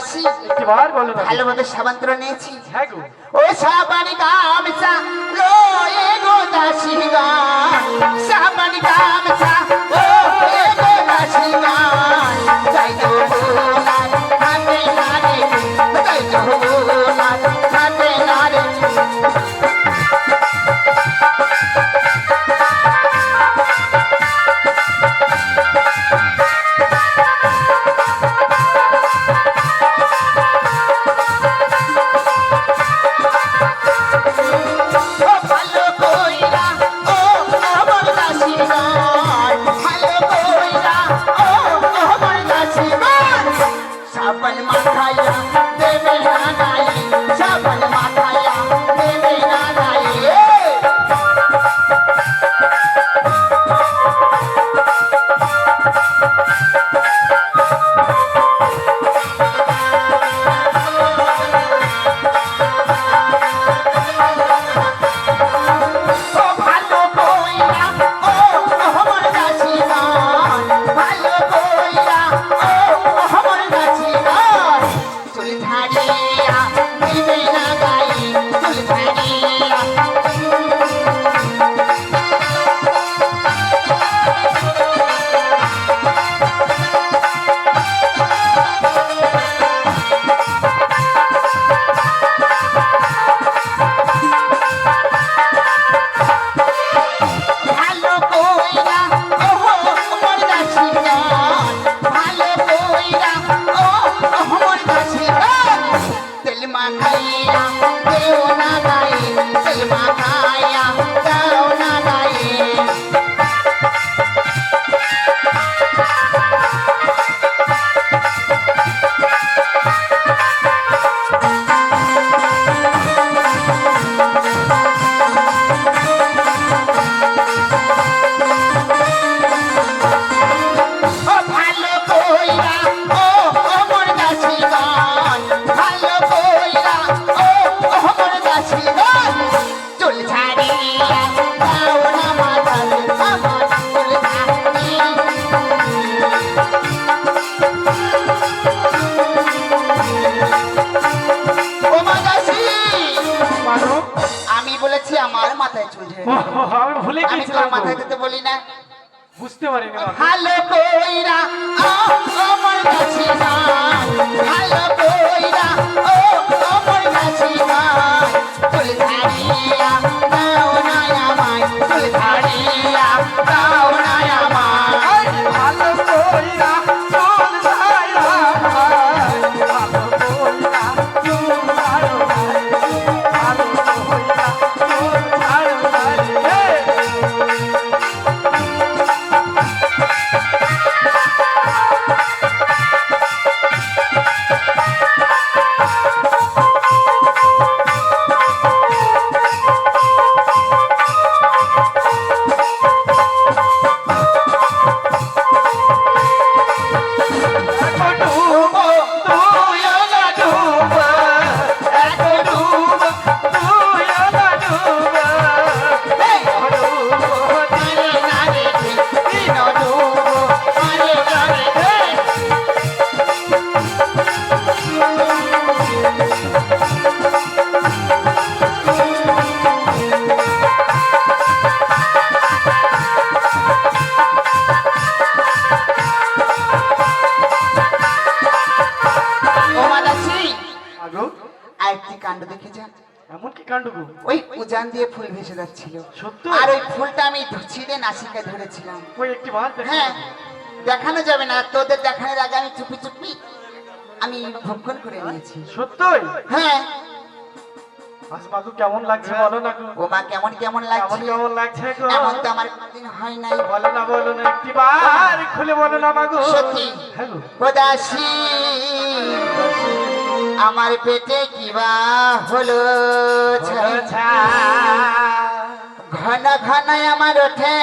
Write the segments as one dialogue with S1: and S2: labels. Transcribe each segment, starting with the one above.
S1: বলো না
S2: ভালোভাবে সাবান্তর নিয়েছি।
S1: হ্যাঁ গো।
S2: ও সাবানি গামছা লয়ে গো দাসি গান সাবানি গামছা ও এ গো দাসি গান যাই তেল মাখাইয়া না গায়ে তেল মাখাইয়া ভুলে
S1: গেছিলাম
S2: মাথায় দিতে বলি না।
S1: বুঝতে পারি না
S2: ভালো কইরা ও আমার কাছে না ভালো কইরা ও আমার কাছে তুই চুল
S1: সত্য?
S2: আর ওই ফুলটা আমি ছিঁড়ে নাসিকায় ধরেছিলাম।
S1: ওই একটি দেখো।
S2: হ্যাঁ দেখানো যাবে না তোদের দেখানোর আগে আমি চুপি চুপি আমি ভক্ষণ করে নিয়েছি।
S1: সত্যই
S2: হ্যাঁ।
S1: কেমন লাগছে বলো না গো।
S2: ও মা কেমন কেমন লাগছে?
S1: কেমন লাগছে গো?
S2: এমন তো আমার কোনদিন হয় নাই।
S1: বলো না বলো না বার খুলে বলো না মাগো
S2: সত্যি।
S1: হ্যাঁ
S2: আমার পেটে কিবা হলো ছাই। ঘন ঘন আমার ওঠে।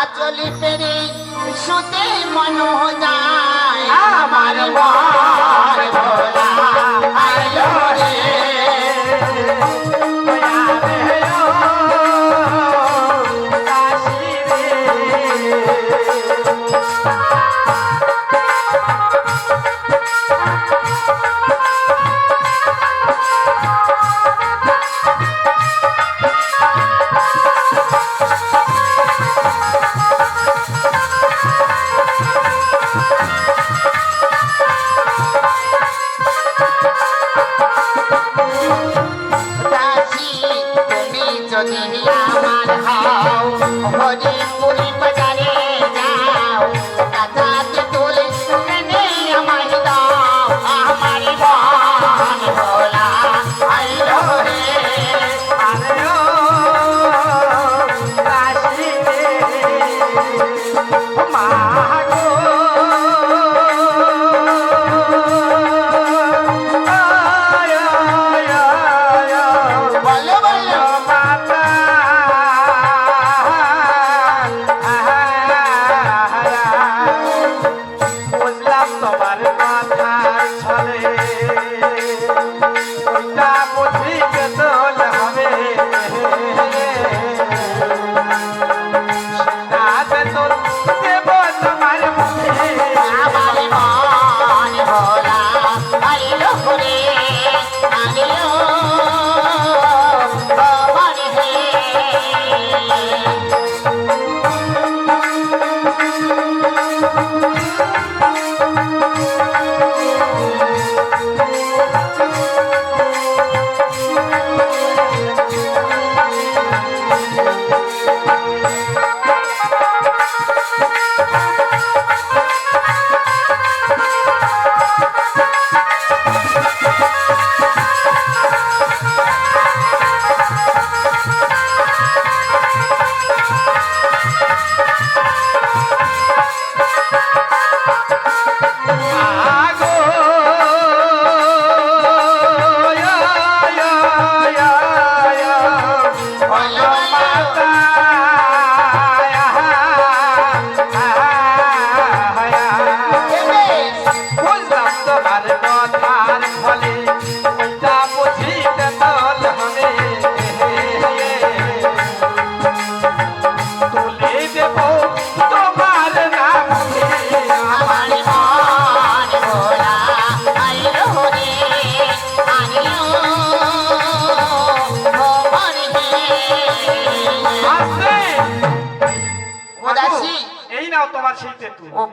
S2: আচলি পেরে শুতে মন যায় আমার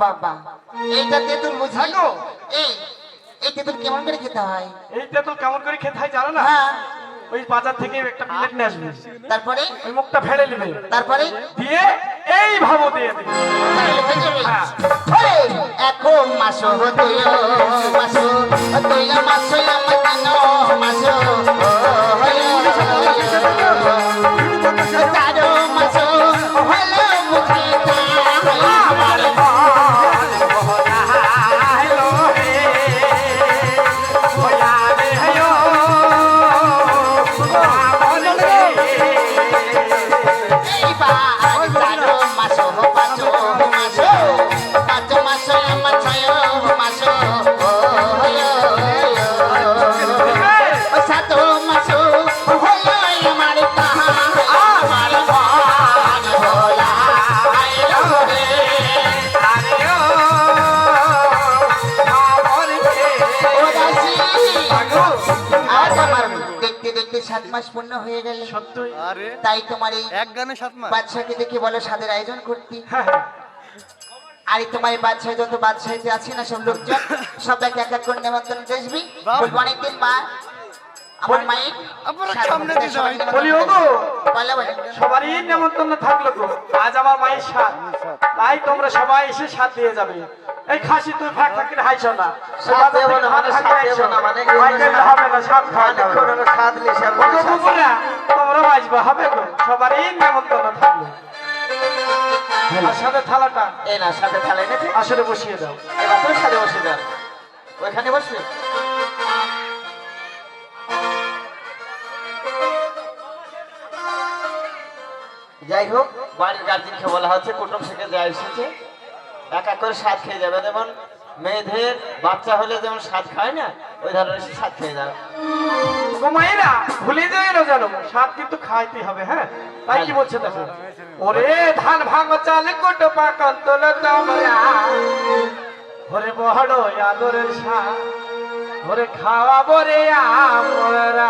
S2: বাবা। এইটা তেঁতুল বুঝি
S1: থাকো।
S2: এই এই তেঁতুল কেমন করে খেতে হয়?
S1: এই তেঁতুল কেমন করে খেতে হয় জানো না?
S2: হ্যাঁ।
S1: ওই বাজার থেকে একটা প্লেট নিয়ে আসবে।
S2: তারপরে?
S1: ওই মুখটা ফেলে নেবে
S2: তারপরে?
S1: দিয়ে এই ভাবো দিয়ে দেবে হ্যাঁ।
S2: এখন মাসো তুইও দেখতে সাত মাস পূর্ণ হয়ে গেল।
S1: সত্যই।
S2: তাই তোমার এই
S3: এক গানে সাত মাস।
S2: বাদশাকে দেখে বলো সাদের আয়োজন করতি।
S1: হ্যাঁ, হ্যাঁ।
S2: আর তোমার এই বাদশাহ যত বাদশাহিতে আছে না সব লোকজন সবাইকে এক এক করে নেমন্তন্ন
S3: দেশবি
S2: বলব অনেকদিন মা আমার মায়ের
S3: সামনে
S1: বলি ওগো সবারই নেমন্তন্ন থাকল গো আজ আমার মায়ের তাই তোমরা সবাই এসে সাত দিয়ে যাবে। এই খাসি তুই ফাঁক ফাঁকি হাইছ না।
S4: সাত দেব না, মানে সাত দেব না, মানে এই
S1: মাইকেল
S4: জন্য
S1: হবে না খাওয়া বুবুরা, তোমরা বাজবা হবে গো সবারই নেমন্তন্ন থাকল। আর সাথে থালাটা?
S4: এই না সাথে থালা এনেছে।
S1: আসলে বসিয়ে দাও।
S4: এবার তুমি সাথে বসে যাও ওইখানে বসবে? যাই হোক বাড়ির গার্জেনকে বলা হচ্ছে কুটুম থেকে যা এসেছে এক এক করে স্বাদ খেয়ে যাবে। যেমন মেয়েদের বাচ্চা হলে যেমন স্বাদ খায় না ওই ধরনের স্বাদ খেয়ে যাবে।
S1: মায়েরা ভুলে যাই না জানো সাত কিন্তু খাইতে হবে হ্যাঁ? তাই কি বলছে দেখো? ওরে ধান ভাঙ চালে কোটো পাকান তোলে তোমরা। ওরে বড় আদরের শাক ওরে খাওয়াবো রে আমরা।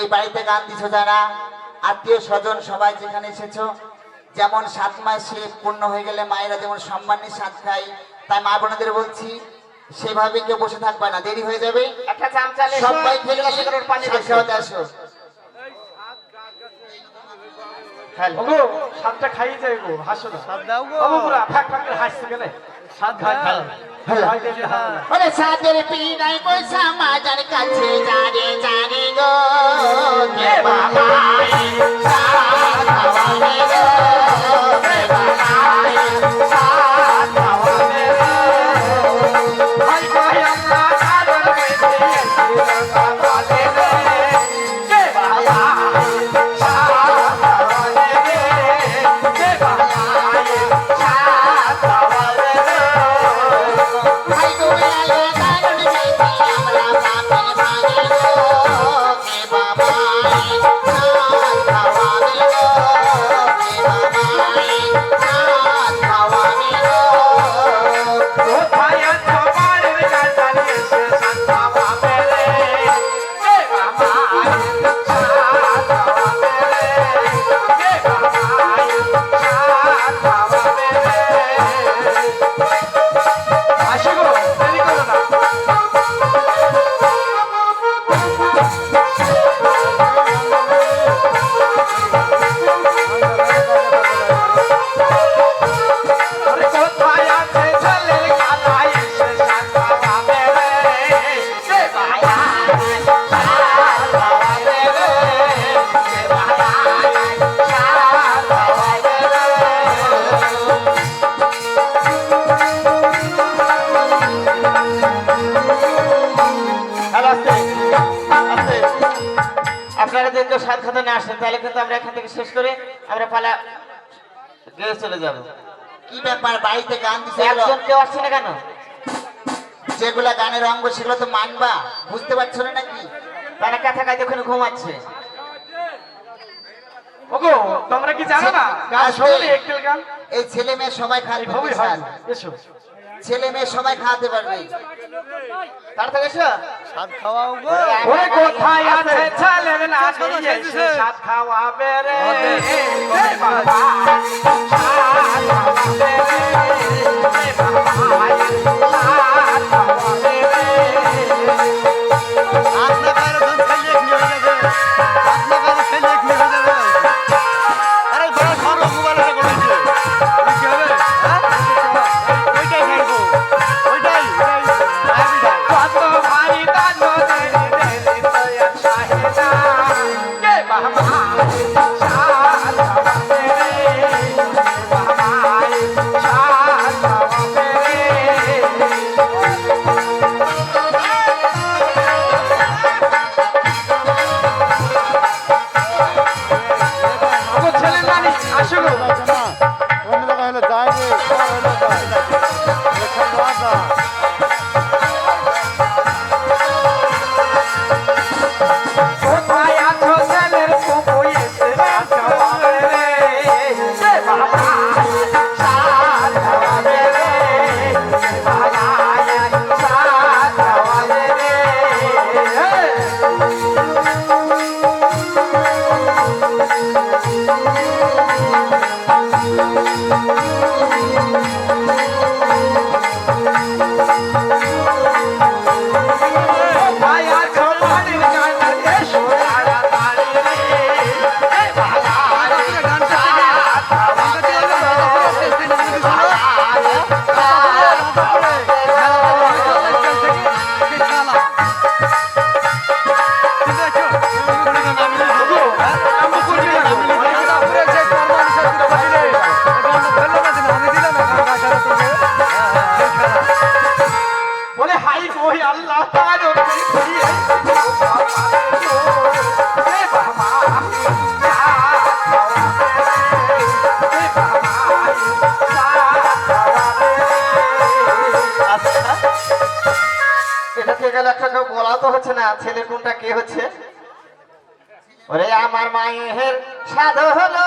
S2: এই বাড়িতে গান দিছো যারা আত্মীয় স্বজন সবাই যেখানে এসেছ যেমন সাত মাসে পূর্ণ হয়ে গেলে মায়েরা যেমন সম্মানের সাথ খায় তাই মা বোনদের বলছি সেভাবে কেউ বসে থাকবে না দেরি হয়ে যাবে।
S4: একটা
S2: সবাই আসো।
S1: সাতটা খাইয়ে যাই গো হাসো না। সাত দাও গো। ওগুলা ফাক ফাক হাসছে কেন?
S2: ওরে সাদের পিনাই পয়সা মাজার কাছে জানে জানে গো বাবা
S4: কেউ সাত খাতে না আসেন তাহলে কিন্তু আমরা এখান থেকে শেষ করে আমরা পালা গিয়ে চলে যাব।
S2: কি ব্যাপার? বাড়িতে গান দিছে
S4: একজন কেউ আসছে না কেন?
S2: যেগুলা গানের অঙ্গ সেগুলো তো মানবা। বুঝতে পারছ না নাকি?
S4: তারা কাছা কাছে ওখানে ঘুমাচ্ছে।
S1: ওগো তোমরা কি জানো না? গান শোনে একটু গান।
S2: এই ছেলে মেয়ে সবাই স্যার।
S1: এসো।
S2: ছেলে মেয়ে সবাই খাওয়াতে পারবে।
S4: তাড়াতাড়ি এসো।
S1: ওরে কোথায় আছে?
S3: ছেলে
S1: না এসে সাত খাওয়াবে রে। বাবা। সাত খাওয়াবে রে বলে হাই আল্লাহ
S4: একটা কেউ বলা তো হচ্ছে না। ছেলে কোনটা, কে হচ্ছে? ওরে আমার মায়ের সাধু হলো।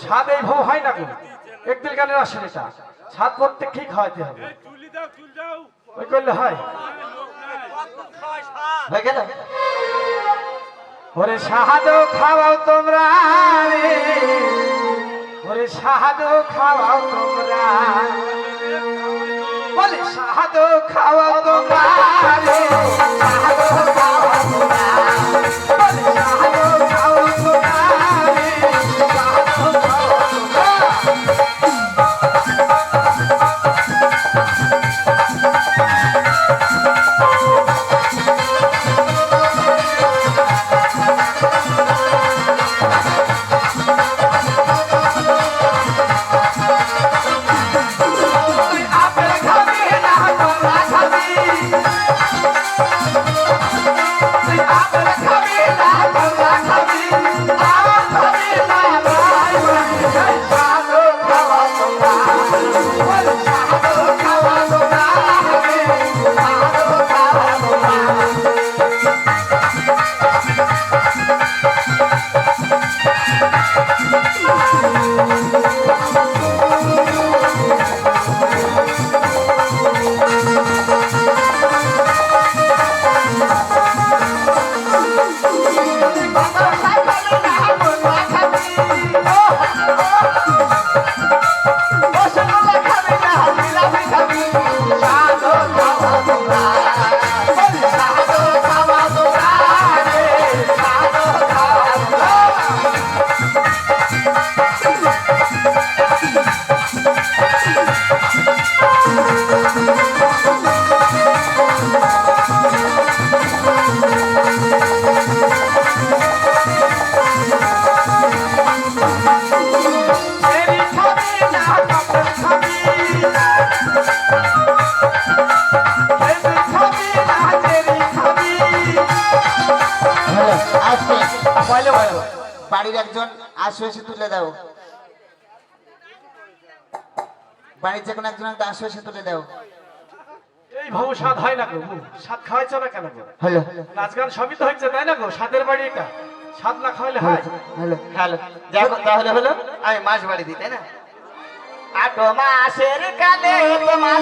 S1: স্বাদ এই হয় না গো একদিন গানের আসে এটা। স্বাদ প্রত্যেককেই খাওয়াইতে হবে? ওই করলে হয়? ওরে সাহাদো খাওয়াও তোমরা রে। ওরে সাহাদো খাওয়াও তোমরা বলে সাহাদো খাওয়াও তোমরা রে। সাহাদো খাওয়াও তোমরা
S2: বাড়ির একজন আসো এসে তুলে দাও। বাড়ির যে কোনো একজন একটা আসো এসে তুলে দাও।
S1: এই ভাবু স্বাদ হয় না গো স্বাদ খাওয়াইছো না কেন গো?
S2: হ্যালো।
S1: নাচ গান সবই তো হচ্ছে তাই না গো? স্বাদের বাড়ি এটা। স্বাদ না খাওয়াইলে হয়?
S2: Hello
S4: hello. দেখো তাহলে হলো আমি মাস বাড়ি দিই তাই না? আটো মাসের কালে তোমার